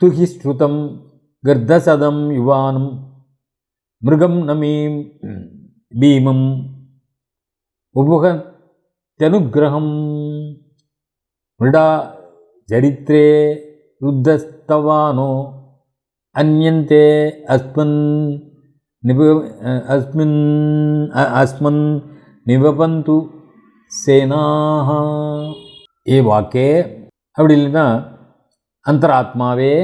துஹி ஸ்ருதம் கர்தசதம் யுவானம் மிருகம் நமீம் பீமம் உபகத்தனுகிரகம் மிருடா சரித்ரே ருத்தஸ்தவானோ அந்யந்தே அஸ்மன் நிப அஸ்மின் அஸ்மன் நிபபந்து சேனாக ஏ வாக்கே. அப்படி இல்லைன்னா அந்தராத்மாவே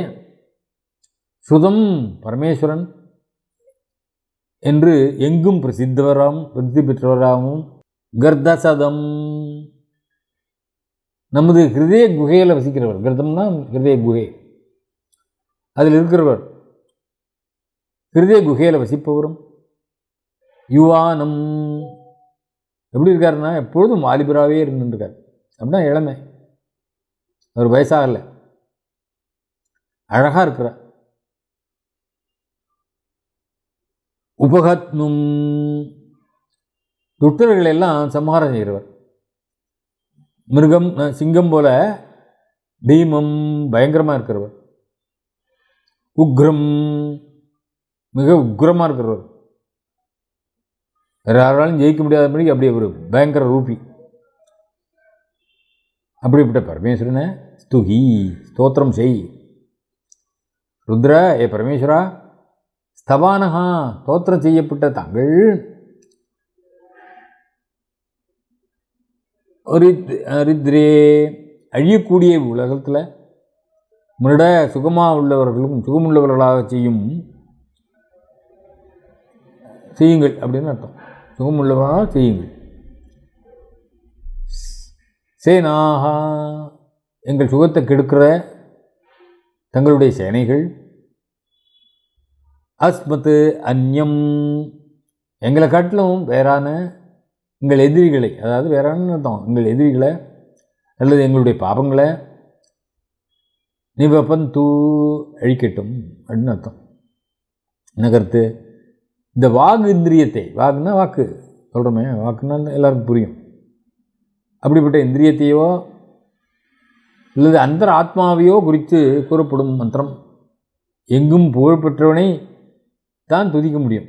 சுதம் பரமேஸ்வரன் என்று எங்கும் பிரசித்தவராகவும் பிரசித்தி பெற்றவராகவும் கர்தசதம். நமது ஹிருதய குகையில் வசிக்கிறவர் கர்தம்னா ஹிருதய குகை. அதில் இருக்கிறவர் ஹிருதய குகையில் வசிப்பவரும் யுவானம். எப்படி இருக்காருன்னா எப்பொழுதும் வாலிபராகவே இருந்துருக்கார் அப்படின்னா இளமை. அவர் வயசாகலை. அழகாக இருக்கிற. உபகத்னும் துட்டர்களை எல்லாம் சம்ஹாரம் செய்கிறவர். மிருகம் சிங்கம் போல பீமம் பயங்கரமாக இருக்கிறவர். உக்ரம் மிக உக்ரமாக இருக்கிறவர். வேறு யாராலும் ஜெயிக்க முடியாதபடி அப்படி ஒரு பயங்கர ரூபி. அப்படிப்பட்ட பரமேஸ்வரனை ஸ்துகி ஸ்தோத்திரம் செய். ருத்ர ஏ பரமேஸ்வரா ஸ்தவானஹா ஸ்தோத்திரம் செய்யப்பட்ட தாங்கள். ரித் ரித்ரே அழியக்கூடிய உலகத்தில் முன்னிட சுகமாக உள்ளவர்களும் சுகமுள்ளவர்களாக செய்யும் செய்யுங்கள் அப்படின்னு அர்த்தம். சுகமுள்ளவர்களாக செய்யுங்கள். சேனாகா எங்கள் சுகத்தை கெடுக்கிற தங்களுடைய சேனைகள் அஸ்மத்து அந்யம். எங்களை காட்டிலும் வேறான எங்கள் எதிரிகளை அதாவது வேறான அர்த்தம்? எங்கள் எதிரிகளை அல்லது எங்களுடைய பாபங்களை நிவபந்து அழிக்கட்டும் அப்படின்னு அர்த்தம். நகர்த்து இந்த வாகு இந்திரியத்தை வாக்குன்னா வாக்கு சொல்கிறோமே வாக்குன்னா எல்லாருக்கும் புரியும். அப்படிப்பட்ட இந்திரியத்தையோ அல்லது அந்த ஆத்மாவையோ குறித்து கூறப்படும் மந்திரம். எங்கும் புகழ்பெற்றவனை தான் துதிக்க முடியும்.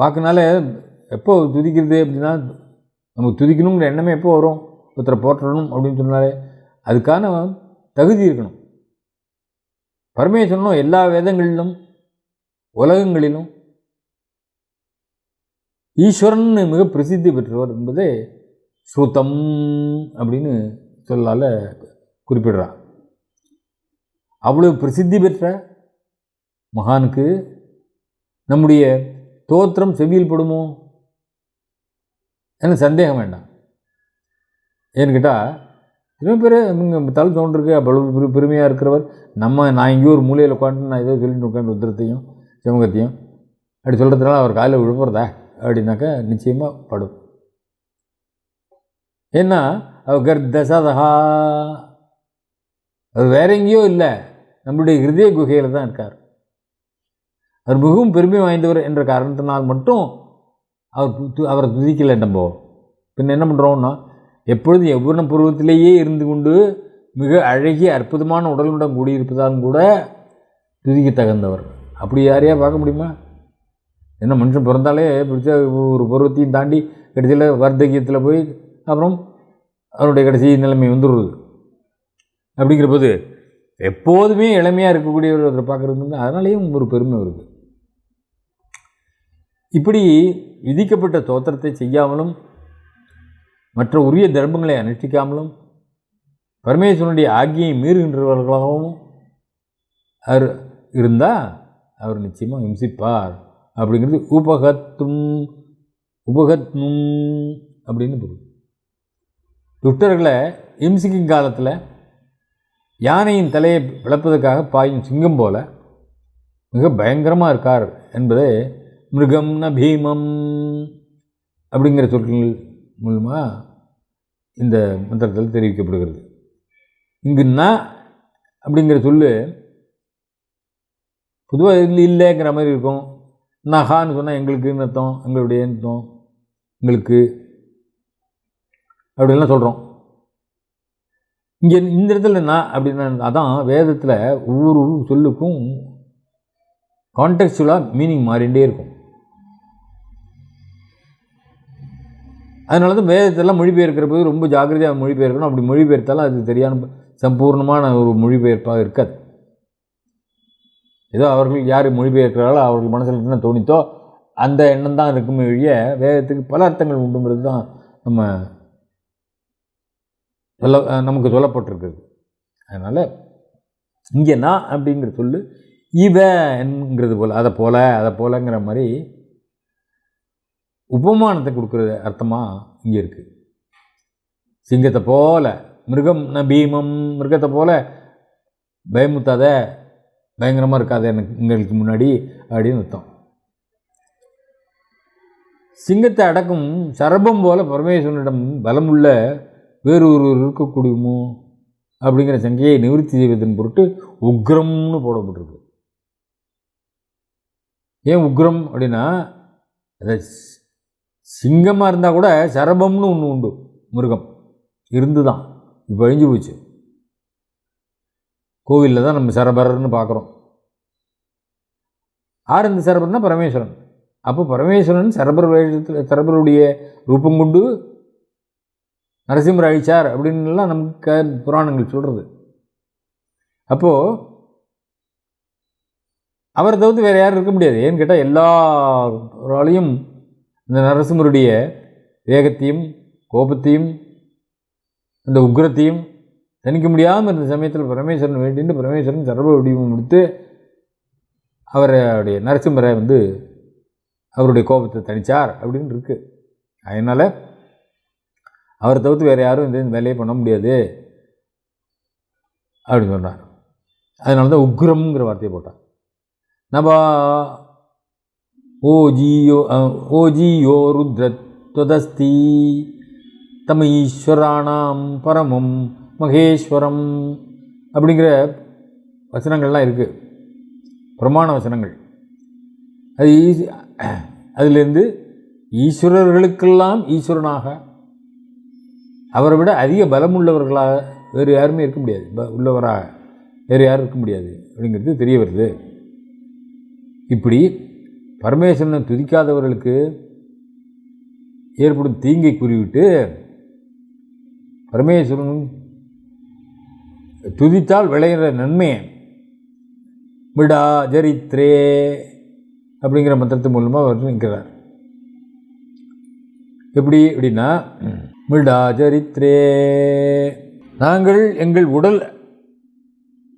வாக்குனால எப்போ துதிக்கிறது அப்படின்னா நமக்கு துதிக்கணுங்கிற எண்ணமே எப்போ வரும்? ஒருத்தரை போற்றணும் அப்படின்னு சொன்னாலே அதுக்கான தகுதி இருக்கணும். பரமேஸ்வரனும் எல்லா வேதங்களிலும் உலகங்களிலும் ஈஸ்வரன் மிக பிரசித்தி பெற்றவர் என்பதே ஸ்ருதம் அப்படின்னு சொல்லால் குறிப்பிடுறார். அவ்வளவு பிரசித்தி பெற்ற மகானுக்கு நம்முடைய தோத்திரம் செவியில் படுமோ? எனக்கு சந்தேகம் வேண்டாம். ஏன்னு கேட்டால் இத்தனை பேர் இங்கே தலை தோன்றிருக்கு அவ்வளவு பெருமையாக இருக்கிறவர். நம்ம நான் எங்கேயோ ஒரு மூலையில் உட்காந்து நான் ஏதோ சொல்லிட்டு உட்காந்து உத்திரத்தையும் சிவகத்தையும் அப்படி சொல்கிறதுனால அவர் காலையில் விழுப்புறதா? அப்படின்னாக்கா நிச்சயமாக படும். ஏன்னா அவர் கர்தசதா அது வேற எங்கேயோ இல்லை. நம்முடைய ஹிருதய குகையில் தான் இருக்கார். அவர் மிகவும் பெருமை வாய்ந்தவர் என்ற காரணத்தினால் மட்டும் அவர் து- அவரை துதிக்கலை நம்ம பின்ன என்ன பண்ணுறோம்னா எப்பொழுதும் எவ்வளவு பருவத்திலேயே இருந்து கொண்டு மிக அழகிய அற்புதமான உடலுடன் கூடியிருப்பதாலும் கூட துதிக்க தகுந்தவர் அப்படி யாரையா பார்க்க முடியுமா? என்ன மனுஷன் பிறந்தாலே பிடிச்சா ஒரு பருவத்தையும் தாண்டி கடைசியில் வார்த்தகியத்தில் போய் அப்புறம் அவருடைய கடைசி நிலைமை வந்துடுறது அப்படிங்கிற போது எப்போதுமே இளமையாக இருக்கக்கூடியவர் ஒருத்தரை பார்க்குறது அதனாலேயும் ஒரு பெருமை வருது. இப்படி விதிக்கப்பட்ட தோத்திரத்தை செய்யாமலும் மற்ற உரிய தர்மங்களை அனுஷ்டிக்காமலும் பரமேஸ்வரனுடைய ஆக்கியை மீறுகின்றவர்களாகவும் அவர் இருந்தால் அவர் நிச்சயமாக இம்சிப்பார். அப்படிங்கிறது உபகத்தும் உபகத்னும் அப்படின்னு பொருள். துஷ்டர்களை இம்சிக்கும் காலத்தில் யானையின் தலையை விளப்பதற்காக பாயும் சிங்கம் போல மிக பயங்கரமாக இருக்கார் என்பதை மிருகம் ந பீமம் அப்படிங்கிற சொற்கள் மூலமாக இந்த மந்திரத்தில் தெரிவிக்கப்படுகிறது. இங்கு ந அப்படிங்கிற சொல்லு பொதுவாக இல்லை இல்லைங்கிற மாதிரி இருக்கும். நகான்னு சொன்னால் எங்களுக்குன்னு அர்த்தம் எங்களுடைய அர்த்தம் எங்களுக்கு அப்படின்லாம் சொல்கிறோம் இங்கே இந்த இடத்துல என்ன அப்படின்னா அதான் வேதத்தில் ஒவ்வொரு சொல்லுக்கும் கான்டெக்சுவலாக மீனிங் மாறிண்டே இருக்கும். அதனால தான் வேதத்தெல்லாம் மொழிபெயர்க்கிற போது ரொம்ப ஜாக்கிரதையாக மொழிபெயர்க்கணும். அப்படி மொழிபெயர்த்தாலும் அது சரியான சம்பூர்ணமான ஒரு மொழிபெயர்ப்பாக இருக்காது. ஏதோ அவர்கள் யார் மொழிபெயர்க்கிறார்களோ அவர்கள் மனசில் என்ன தோணித்தோ அந்த எண்ணம் தான் இருக்குமே ஒழிய வேதத்துக்கு பல அர்த்தங்கள் உண்டுங்கிறது தான் நம்ம சொல்ல நமக்கு சொல்லப்பட்டிருக்குது அதனால் இங்கே நான் அப்படிங்கிற சொல்லு இவங்கிறது போல் அதை போல அதை போலங்கிற மாதிரி உபமானத்தை கொடுக்குற அர்த்தமாக இங்கே இருக்குது சிங்கத்தை போல மிருகம் ந பீமம் மிருகத்தை போல பயமுத்தாத பயங்கரமாக இருக்காது எனக்கு எங்களுக்கு முன்னாடி அப்படின்னு அர்த்தம். சிங்கத்தை அடக்கும் சரபம் போல் பரமேஸ்வரனிடம் பலமுள்ள வேறு ஒருவர் இருக்கக்கூடியமோ அப்படிங்கிற சங்கையை நிவர்த்தி செய்வதன் பொருட்டு உக்ரம்னு போடப்பட்டிருக்கு. ஏன் உக்ரம் அப்படின்னா அதை சிங்கமாக இருந்தால் கூட சரபம்னு ஒன்று உண்டு. மிருகம். இருந்து தான் இப்போ அழிஞ்சு போச்சு. கோவிலில் தான் நம்ம சரபரர்னு பார்க்குறோம் ஆர் இந்த சரபர்னா? பரமேஸ்வரன். அப்போ பரமேஸ்வரன் சரபர் வேஷத்தில் சரபருடைய ரூபம் கொண்டு நரசிம்மர் அழிச்சார் அப்படின்லாம் நமக்கு புராணங்கள் சொல்கிறது அப்போது அவரை தவிர்த்து வேறு யாரும் இருக்க முடியாது. ஏன்னு கேட்டால் எல்லாராலையும் இந்த நரசிம்மருடைய வேகத்தையும் கோபத்தையும் அந்த உக்ரத்தையும் தணிக்க முடியாமல் இருந்த சமயத்தில் பரமேஸ்வரன் வேண்டின்னு பரமேஸ்வரன் சர்வ வடிவம் கொடுத்து அவருடைய நரசிம்மரை வந்து அவருடைய கோபத்தை தணிச்சார் அப்படின்னு இருக்குது அதனால் அவரை தவிர்த்து வேறு யாரும் இந்த வேலையை பண்ண முடியாது அப்படின்னு சொன்னார். அதனால தான் உக்ரம்ங்கிற வார்த்தையை போட்டார். நம்ம ஓஜியோ ஓஜியோ ருத்ரத்வதஸ்தி தமீஸ்வராணாம் பரமம் மகேஸ்வரம் அப்படிங்கிற வசனங்கள்லாம் இருக்குது பிரமாண வசனங்கள். அது ஈஸி அதுலேருந்து ஈஸ்வரர்களுக்கெல்லாம் ஈஸ்வரனாக அவரை விட அதிக பலம் உள்ளவர்களாக வேறு யாருமே இருக்க முடியாது. ப உள்ளவராக வேறு யாரும் இருக்க முடியாது அப்படிங்கிறது தெரிய வருது. இப்படி பரமேஸ்வரனை துதிக்காதவர்களுக்கு ஏற்படும் தீங்கை கூறிவிட்டு பரமேஸ்வரன் துதித்தால் விளையிற நன்மையை விடா ஜரித்ரே அப்படிங்கிற மந்திரத்தின் மூலமாக அவர் நிற்கிறார். எப்படி? அப்படின்னா மிடா ஜரித்ரே நாங்கள் எங்கள் உடல்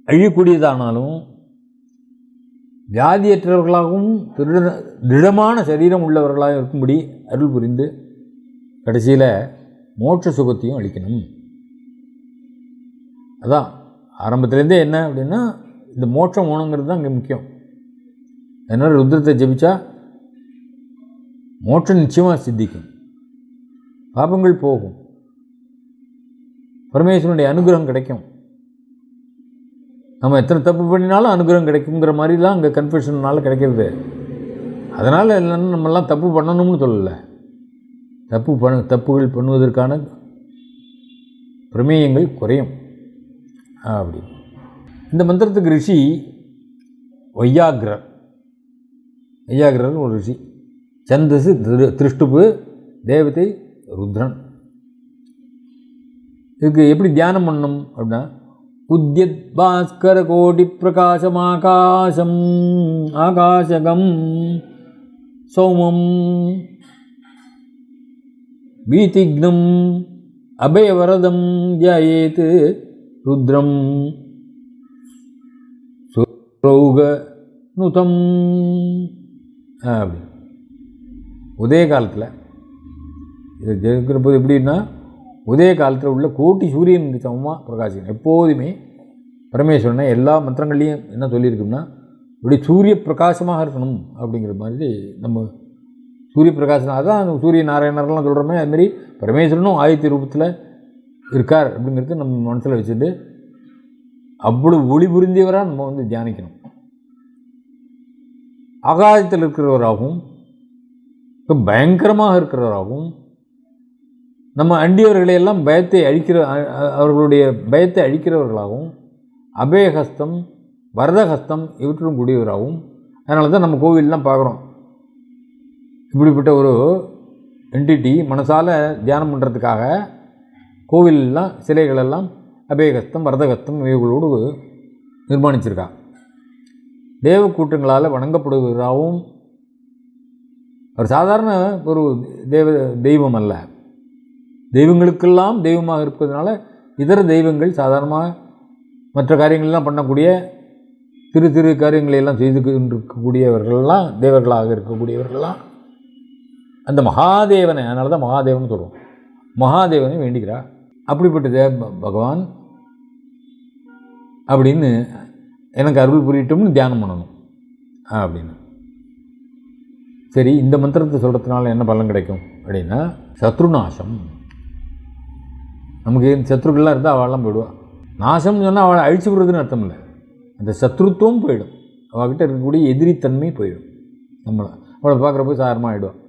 அழியக்கூடியதானாலும் வியாதியற்றவர்களாகவும் திருட திடமான சரீரம் உள்ளவர்களாக இருக்கும்படி அருள் புரிந்து கடைசியில் மோட்ச சுகத்தையும் அளிக்கணும். அதான் ஆரம்பத்துலேருந்தே என்ன அப்படின்னா இந்த மோட்சம் ஓணுங்கிறது தான் இங்கே முக்கியம். அதனால் ருத்ரத்தை ஜெபிச்சா மோட்சம் நிச்சயமாக சித்திக்கும். பாபங்கள் போகும். பரமேஸ்வரனுடைய அனுகிரகம் கிடைக்கும். நம்ம எத்தனை தப்பு பண்ணினாலும் அனுகிரகம் கிடைக்குங்கிற மாதிரிலாம் அங்கே கன்ஃபெஷனால் கிடைக்கிறது. அதனால் இல்லைன்னா நம்மலாம் தப்பு பண்ணணும்னு சொல்லலை. தப்பு பண்ண தப்புகள் பண்ணுவதற்கான பிரமேயங்கள் குறையும். அப்படி. இந்த மந்திரத்துக்கு ரிஷி வையாகிரர். வையாகிரர் ஒரு ரிஷி. சந்தசு திரு திருஷ்டுப்பு தேவதை ருத்ரன். இதுக்கு எப்படி தியானம் பண்ணணும் அப்படின்னா உத்யத் பாஸ்கர கோடி பிரகாசம் ஆகாசம் ஆகாசகம் சௌமம் பீதிக்னம் அபயவரதம் தியாயேத் ருத்ரம் சுரௌக நுதம். அப்படி. உதய காலத்தில் இது ஜெயிக்கிற போது எப்படின்னா உதய காலத்தில் உள்ள கோட்டி சூரியனுக்கு சமமாக பிரகாசிக்கணும் எப்போதுமே பரமேஸ்வரனை எல்லா மந்திரங்கள்லேயும் என்ன சொல்லியிருக்குன்னா இப்படி சூரிய பிரகாசமாக இருக்கணும் அப்படிங்கிற மாதிரி நம்ம சூரிய பிரகாசம் அதான் சூரிய நாராயணர்லாம் சொல்கிறோமே அதுமாரி பரமேஸ்வரனும் ஆதித்ய ரூபத்தில் இருக்கார் அப்படிங்கிறது நம்ம மனசில் வச்சுட்டு அவ்வளோ ஒளி புரிந்தியவராக நம்ம வந்து தியானிக்கணும். ஆகாயத்தில் இருக்கிறவராகவும் பயங்கரமாக இருக்கிறவராகவும் நம்ம அண்டியவர்களை எல்லாம் பயத்தை அழிக்கிற அவர்களுடைய பயத்தை அழிக்கிறவர்களாகவும் அபயஹஸ்தம் வரதஹஸ்தம் இவற்றிலும் கூடியவராகவும் அதனால தான் நம்ம கோவிலெலாம் பார்க்குறோம். இப்படிப்பட்ட ஒரு என்டிட்டி மனசால் தியானம் பண்ணுறதுக்காக கோவிலெல்லாம் சிலைகளெல்லாம் அபயகஸ்தம் வரதகஸ்தம் இவைகளோடு நிர்மாணிச்சிருக்கா. தேவ கூட்டங்களால் வணங்கப்படுவதாகவும் ஒரு சாதாரண ஒரு தேவ தெய்வம் அல்ல. தெய்வங்களுக்கெல்லாம் தெய்வமாக இருப்பதனால இதர தெய்வங்கள் சாதாரணமாக மற்ற காரியங்கள்லாம் பண்ணக்கூடிய திரு திரு காரியங்களை எல்லாம் செய்து கொண்டிருக்கக்கூடியவர்கள்லாம் தேவர்களாக இருக்கக்கூடியவர்கள்லாம். அந்த மகாதேவனை அதனால தான் மகாதேவன் சொல்கிறோம் மகாதேவனை வேண்டிக்கிறார். அப்படிப்பட்ட தேவ பகவான் அப்படின்னு எனக்கு அருள் புரியட்டும்னு தியானம் பண்ணணும். அப்படின்னு. சரி இந்த மந்திரத்தை சொல்கிறதுனால என்ன பலன் கிடைக்கும் அப்படின்னா சத்ருநாசம். நமக்கு இந்த சத்ருக்கள்லாம் இருந்தால் அவள்லாம் போயிடுவா. நாசம்னு சொன்னால் அவளை அழிச்சு விடுறதுன்னு அர்த்தம் இல்லை அந்த சத்ருத்துவம் போயிடும். அவகிட்ட இருக்கக்கூடிய எதிரித்தன்மை போயிடும். நம்மளை அவளை பார்க்குறப்போ சாதாரணமாக ஆகிடுவான்